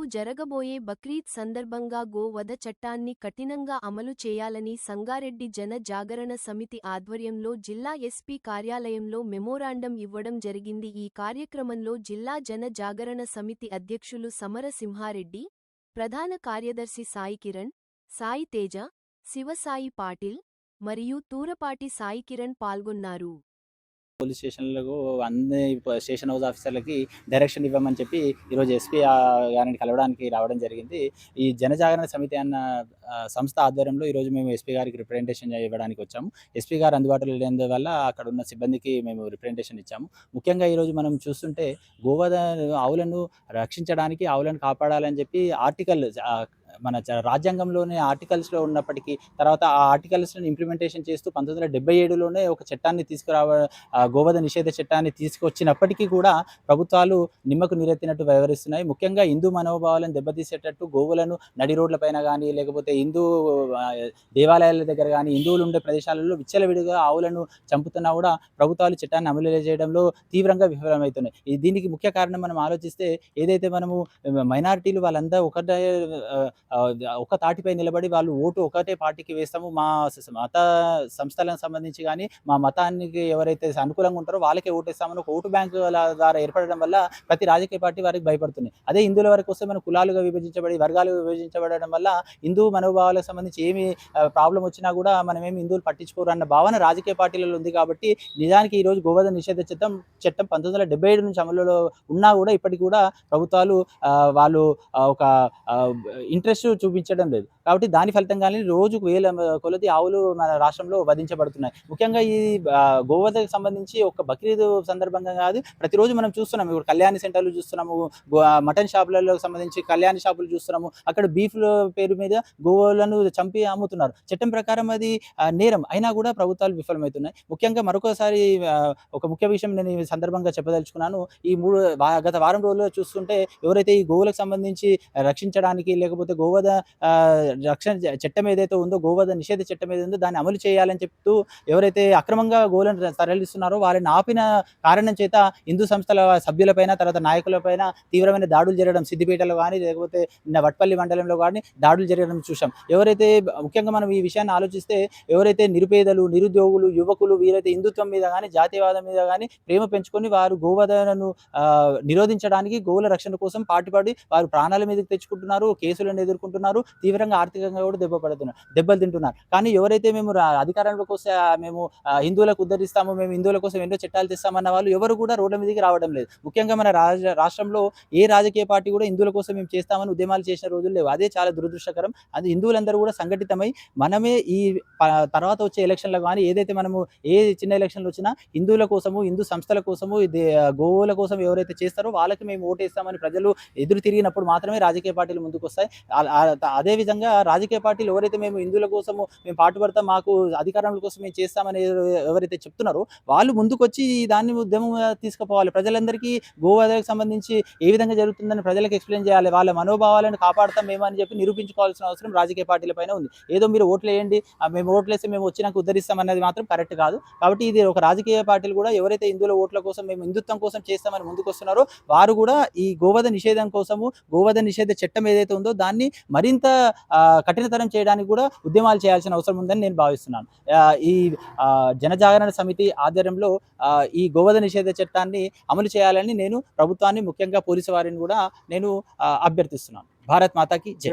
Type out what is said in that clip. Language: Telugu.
జరగబోయే బక్రీద్ సందర్భంగా గోవధ చట్టాన్ని కఠినంగా అమలు చేయాలని సంగారెడ్డి జన జాగరణ సమితి ఆధ్వర్యంలో జిల్లా ఎస్పీ కార్యాలయంలో మెమోరాండం ఇవ్వడం జరిగింది. ఈ కార్యక్రమంలో జిల్లా జన జాగరణ సమితి అధ్యక్షులు సమర సింహారెడ్డి ప్రధాన కార్యదర్శి సాయి కిరణ్ సాయి తేజ శివసాయి పాటిల్ మరియు తూరపాటి సాయి కిరణ్ పాల్గొన్నారు. పోలీస్ స్టేషన్లకు అన్ని స్టేషన్ హౌస్ ఆఫీసర్లకి డైరెక్షన్ ఇవ్వమని చెప్పి ఈరోజు ఎస్పీ గారిని కలవడానికి రావడం జరిగింది. ఈ జనజాగరణ సమితి అన్న సంస్థ ఆధ్వర్యంలో ఈరోజు మేము ఎస్పీ గారికి రిప్రజెంటేషన్ ఇవ్వడానికి వచ్చాము. ఎస్పీ గారు అందుబాటులో లేనందువల్ల అక్కడ ఉన్న సిబ్బందికి మేము రిప్రజెంటేషన్ ఇచ్చాము. ముఖ్యంగా ఈరోజు మనం చూస్తుంటే గోవధ ఆవులను రక్షించడానికి ఆవులను కాపాడాలని చెప్పి ఆర్టికల్ మన రాజ్యాంగంలోనే ఆర్టికల్స్లో ఉన్నప్పటికీ తర్వాత ఆ ఆర్టికల్స్ని ఇంప్లిమెంటేషన్ చేస్తూ పంతొమ్మిది వందల డెబ్బై ఏడులోనే ఒక చట్టాన్ని తీసుకురావ గోవధ నిషేధ చట్టాన్ని తీసుకొచ్చినప్పటికీ కూడా ప్రభుత్వాలు నిమ్మకు నీరెత్తినట్టు వ్యవహరిస్తున్నాయి. ముఖ్యంగా హిందూ మనోభావాలను దెబ్బతీసేటట్టు గోవులను నడి రోడ్లపైన కానీ లేకపోతే హిందూ దేవాలయాల దగ్గర కానీ హిందువులు ఉండే ప్రదేశాలలో విచ్చలవిడిగా ఆవులను చంపుతున్నా కూడా ప్రభుత్వాలు చట్టాన్ని అమలు చేయడంలో తీవ్రంగా విఫలమవుతున్నాయి. దీనికి ముఖ్య కారణం మనం ఆలోచిస్తే ఏదైతే మనము మైనారిటీలు వాళ్ళంతా ఒకటే ఒక తాటిపై నిలబడి వాళ్ళు ఓటు ఒకటే పార్టీకి వేస్తాము. మా మత సంస్థలకు సంబంధించి కానీ మా మతానికి ఎవరైతే అనుకూలంగా ఉంటారో వాళ్ళకే ఓటేస్తామని ఒక ఓటు బ్యాంకు ద్వారా ఏర్పడడం వల్ల ప్రతి రాజకీయ పార్టీ వారికి భయపడుతున్నాయి. అదే హిందువుల వరకు వస్తే మన కులాలుగా విభజించబడి వర్గాలుగా విభజించబడడం వల్ల హిందూ మనోభావాలకు సంబంధించి ఏమి ప్రాబ్లం వచ్చినా కూడా మనం ఏమి హిందువులు పట్టించుకోరు అన్న భావన రాజకీయ పార్టీలలో ఉంది కాబట్టి నిజానికి ఈ రోజు గోవధ నిషేధ చట్టం చట్టం పంతొమ్మిది వందల డెబ్బై ఏడు నుంచి అమలులో ఉన్నా కూడా ఇప్పటికి కూడా ప్రభుత్వాలు వాళ్ళు ఒక ఇంట్రెస్ట్ చూపించడం లేదు. కాబట్టి దాని ఫలితంగానే రోజుకు వేల కొలది ఆవులు మన రాష్ట్రంలో వధించబడుతున్నాయి. ముఖ్యంగా ఈ ఆ, గోవధకు సంబంధించి ఒక బక్రీద్ సందర్భంగా కాదు ప్రతిరోజు మనం చూస్తున్నాం. ఇప్పుడు కళ్యాణి సెంటర్లు చూస్తున్నాము గో- మటన్ షాపులలో సంబంధించి కళ్యాణి షాపులు చూస్తున్నాము. అక్కడ బీఫ్ పేరు మీద గోవులను చంపి అమ్ముతున్నారు. చట్టం ప్రకారం అది నేరం. అయినా కూడా ప్రభుత్వాలు విఫలమవుతున్నాయి. ముఖ్యంగా మరొకసారి ఒక ముఖ్య విషయం నేను ఈ సందర్భంగా చెప్పదలుచుకున్నాను. ఈ మూడు గత వారం రోజుల్లో చూస్తుంటే ఎవరైతే ఈ గోవులకు సంబంధించి రక్షించడానికి లేకపోతే గోవధ రక్షణ చట్టం ఏదైతే ఉందో గోవధ నిషేధ చట్టం ఏదైతే ఉందో దాన్ని అమలు చేయాలని చెప్తూ ఎవరైతే అక్రమంగా గోలను తరలిస్తున్నారో వాళ్ళని ఆపిన కారణం చేత హిందూ సంస్థల సభ్యులపైన తర్వాత నాయకులపైన తీవ్రమైన దాడులు జరగడం సిద్దిపేటలో కానీ లేకపోతే వట్పల్లి మండలంలో కానీ దాడులు జరగడం చూసాం ఎవరైతే ముఖ్యంగా మనం ఈ విషయాన్ని ఆలోచిస్తే ఎవరైతే నిరుపేదలు నిరుద్యోగులు యువకులు వీరైతే హిందుత్వం మీద కానీ జాతీయవాదం మీద కానీ ప్రేమ పెంచుకొని వారు గోవధను నిరోధించడానికి గోవుల రక్షణ కోసం పాటుపడి వారు ప్రాణాల మీదకి తెచ్చుకుంటున్నారు కేసులు అనేది ఎదుర్కొంటున్నారు తీవ్రంగా ఆర్థికంగా కూడా దెబ్బపడుతున్నారు దెబ్బలు తింటున్నారు. కానీ ఎవరైతే మేము అధికారంలోకి వస్తే మేము హిందువులకు ఉద్ధరిస్తాము మేము హిందువుల కోసం ఎన్నో చట్టాలు తెస్తామన్న వాళ్ళు ఎవరు కూడా రోడ్ల మీదకి రావడం లేదు. ముఖ్యంగా మన రాజ రాష్ట్రంలో ఏ రాజకీయ పార్టీ కూడా హిందువుల కోసం మేము చేస్తామని ఉద్యమాలు చేసిన రోజులు లేవు. అదే చాలా దురదృష్టకరం. అది హిందువులందరూ కూడా సంఘటితమై మనమే ఈ తర్వాత వచ్చే ఎలక్షన్లో కానీ ఏదైతే మనము ఏ చిన్న ఎలక్షన్లు వచ్చినా హిందువుల కోసము హిందూ సంస్థల కోసము గోవుల కోసం ఎవరైతే చేస్తారో వాళ్ళకి మేము ఓటేస్తామని ప్రజలు ఎదురు తిరిగినప్పుడు మాత్రమే రాజకీయ పార్టీలు ముందుకు వస్తాయి ఆ- అదే విధంగా రాజకీయ పార్టీలు ఎవరైతే మేము హిందువుల కోసము మేము పాటుపడతాం మాకు అధికారం కోసం మేము చేస్తామని ఎవరైతే చెప్తున్నారో వాళ్ళు ముందుకొచ్చి దాన్ని ఉద్యమం తీసుకుపోవాలి. ప్రజలందరికీ గోవాదకు సంబంధించి ఏ విధంగా జరుగుతుందని ప్రజలకు ఎక్స్ప్లెయిన్ చేయాలి. వాళ్ళ మనోభావాలను కాపాడతాం మేము అని చెప్పి నిరూపించుకోవాల్సిన అవసరం రాజకీయ పార్టీల పైన ఉంది. ఏదో మీరు ఓట్లు వేయండి మేము ఓట్లు వేస్తే మేము వచ్చినాక ఉద్ధరిస్తాం అన్నది మాత్రం కరెక్ట్ కాదు. కాబట్టి ఇది ఒక రాజకీయ పార్టీలు కూడా ఎవరైతే హిందువుల ఓట్ల కోసం మేము హిందుత్వం కోసం చేస్తామని ముందుకు వస్తున్నారో వారు కూడా ఈ గోవధ నిషేధం కోసము గోవధ నిషేధ చట్టం ఏదైతే ఉందో దాన్ని మరింత ఆ, కఠినతరం చేయడానికి కూడా ఉద్యమాలు చేయాల్సిన అవసరం ఉందని నేను భావిస్తున్నాను. ఈ ఆ, జనజాగరణ సమితి ఆధ్వర్యంలో ఆ, ఈ గోవధ నిషేధ చట్టాన్ని అమలు చేయాలని నేను ప్రభుత్వాన్ని ముఖ్యంగా పోలీసు వారిని కూడా నేను ఆ, అభ్యర్థిస్తున్నాను. భారత్ మాతాకి జై.